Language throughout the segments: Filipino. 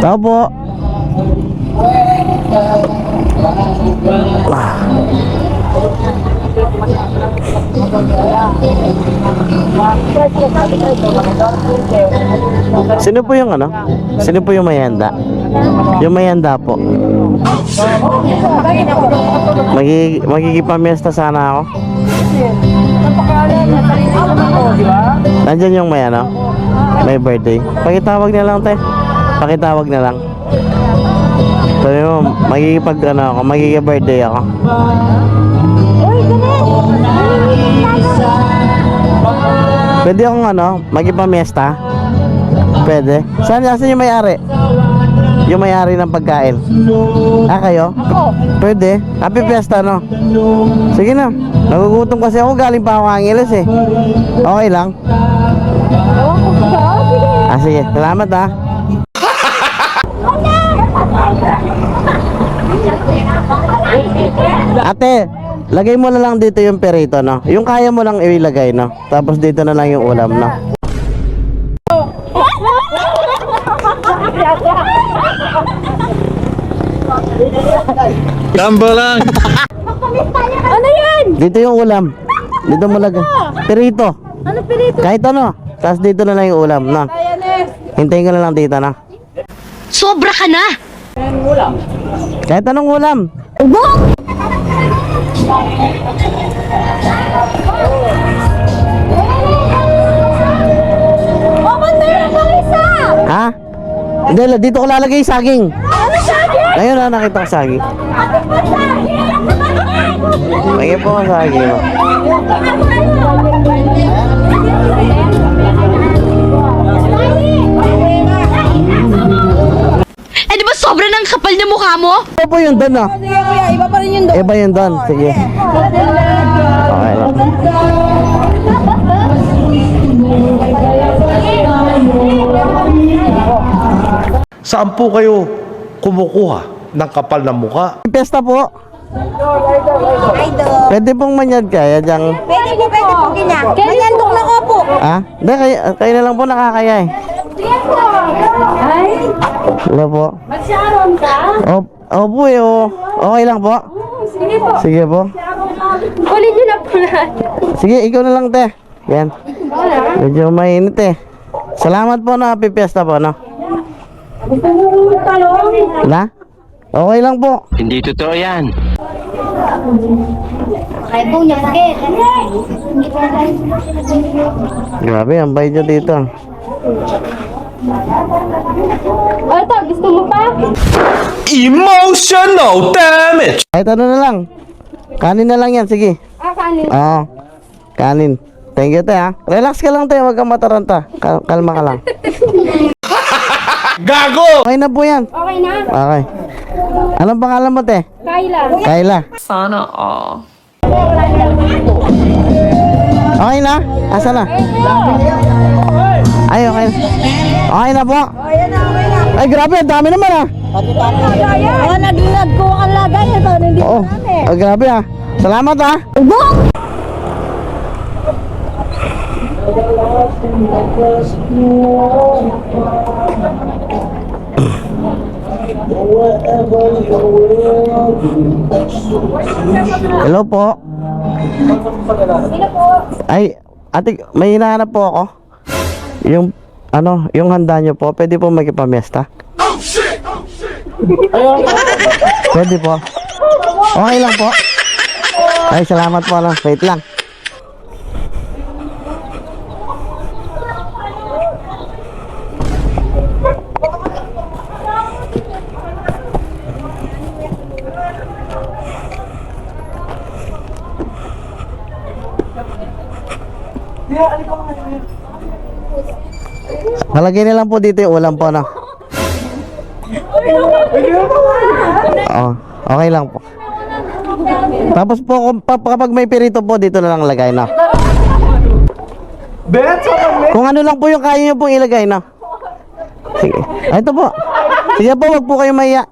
Tao po. Sino po yung ano? Sino po yung mayanda? Yung mayanda po. Magi magigipamiesta sana ako. Nandyan yung may ano? May birthday. Pakitawag na lang, te. Pakitawag na lang. Sabi mo, magigipag ano ako, magigipag-birthday ako. Pwede akong ano, magipamiesta? Pwede. Saan, saan yung may-ari? Yung may-ari ng pagkain. Ah, kayo? Pwede. Happy fiesta, no? Sige na. Nagugutom kasi ako. Galing pa ako Angeles eh. Okay lang? Ah, sige. Salamat ah. Ate, lagay mo na lang dito yung perito, no? Yung kaya mo lang ilagay, no? Tapos dito na lang yung ulam, no? Gamba lang. Ano yan? Dito yung ulam. Dito mo lagay. Perito. Ano pinito? Kahit ano. Tapos dito na lang yung ulam, no? Hintayin ko na lang dito, no? Sobra ka na! Kahit anong ulam. Oh, meron pang isa! Ha? Hindi, dito ko lalagay yung saging. Ano sabi? Ngayon na nakita ko saging. Lagyan po ang saging. no? Eh di ba sobra ng kapal na mukha mo? Ano po yun doon, no? Sige kuya, iba pa rin yung doon. Iba yun doon. Sige. Okay lang. Saan po kayo kumukuha ng kapal na muka? Pesta po. Idol. Pwede pong manyad kaya diyang... Pwede po, pwede po kanya. Manyandok na ko po. Ha? Hindi, kayo, kayo na lang po nakakaya eh. Ay, Hello po. magsyaron ka? Op, opo eh, oh. Okay lang po. Sige po. Sige po. Kunin niyo na po lahat. Sige, ikaw na lang, te. Yan. Medyo mainit eh. Salamat po na happy fiesta po, no? Na? Okay lang po. Hindi totoo yan. Ay po niya, sakit. Grabe, ang bayad nyo dito. Ito, gusto mo pa? Emotional damage! Kahit ano na lang. Kanin na lang yan, sige. Ah, kanin. Oo. Kanin. Thank you, te, ha. Relax ka lang, te. Huwag kang mataranta. Kal- kalma ka lang. Gago! Okay na po yan. Okay na. Okay. Anong pangalan mo, te? Kayla. Kayla. Sana all. Okay na? Asa na? Ay, okay. Okay na po. Ayan na, okay na. Ay, grabe. Ang dami naman, ha. Oh, nagingad ko ang lagay. Ito, hindi Oo. Oh, grabe, ha. Salamat, ha. Hello po. Ay, ate, may hinahanap po ako. Yung, ano, yung handa nyo po, pwede po magipamiesta? Pwede po. Okay lang po. Ay, salamat po. Ano. Wait lang. Malagay na lang po dito yung ulam po, no? Oo, okay lang po. Tapos po, kung pa- kapag may pirito po, dito na lang lagay, no? Kung ano lang po yung kaya nyo pong ilagay, no? Sige. Ah, ito po. Sige po, wag po kayo maiya.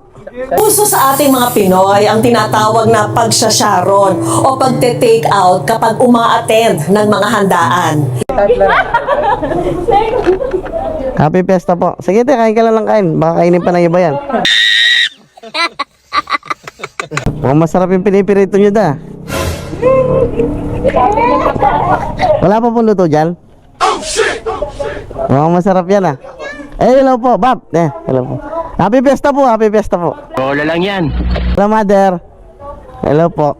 Uso sa ating mga Pinoy ang tinatawag na pagsasharon o pagte-take out kapag uma-attend ng mga handaan. Happy Fiesta po. Sige, te, kain ka lang lang kain. Baka kainin pa ng iba yan. Mukhang masarap yung pinipirito nyo da. Wala pa pong luto dyan? Mukhang masarap yan ah. Eh, hello po, Bab. Eh, hello po. Happy Fiesta po, happy Fiesta po. Lola lang yan. Hello, mother. Hello po.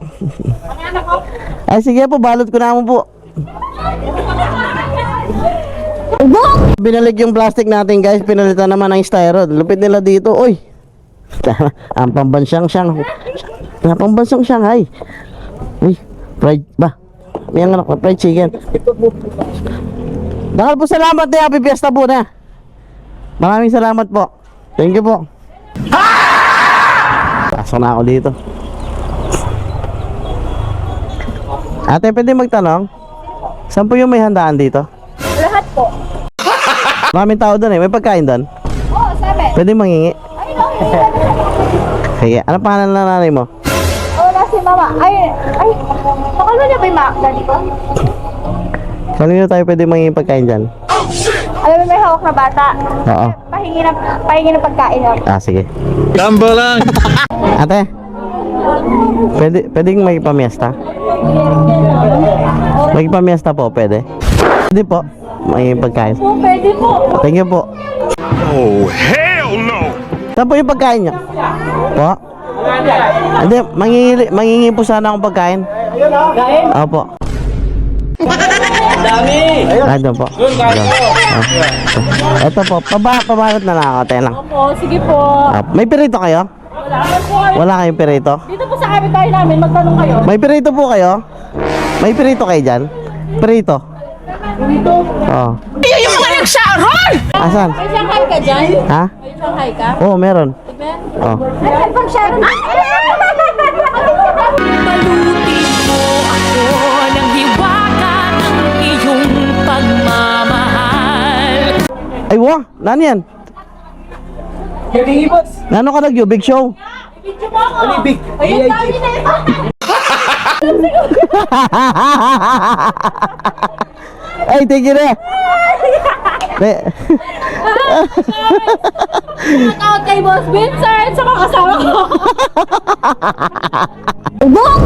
Ay, sige po, balot ko na mo po. Binalik yung plastic natin guys, pinalitan naman ng styro. Lupit nila dito, oy. Ang pambansang siyang Ang pambansang Shanghai. Uy, fried ba? May ang anak, fried chicken. Dakal po salamat eh, happy fiesta po na. Maraming salamat po. Thank you po. Pasok na ako dito. Ate, pwede magtanong? Saan po yung may handaan dito? Lahat po. Maraming tao doon eh. May pagkain doon? Oo, sabi. Pwede mangingi? Ay, no. Sige. Ano pangalan ng nanay mo? Wala si mama. Ay, ay. Pakalo niya ba yung ma- daddy ko? Kanino tayo pwede mangingi pagkain dyan? Hawak na bata. Oo. Pahingi ng, pahingi ng pagkain. oh. Ah, sige. Tamba lang. Ate, pwede, pwedeng may pamiesta? May pamiesta po, pwede? Pwede po. May pagkain. Po, pwede po. Thank you po. Oh, hell no! Saan po yung pagkain niyo? Po? Hindi, mangingi, mangingi po sana akong pagkain. Opo. Dami! Ano po? Doon. Ah. Ito po, paba, pabalot na lang ako, tayo lang. Opo, sige po. Ah, may pirito kayo? Wala po kayo. Wala kayong pirito? Dito po sa kapitbahay namin, magtanong kayo. May pirito po kayo? May pirito kayo dyan? Pirito? Dito. Oo. Yung mga nagsaron! Asan? May Shanghai ka dyan? Ha? May Shanghai ka? Oo, meron. Tignan. Oo. Ay, pag Sharon. Palutin Ay, wah! Nani yan? Nano ka nag Big Show? Ayun, dami na ito. Ay, thank you na. Be, Shout out kay Boss Vincent sa mga kasama ko.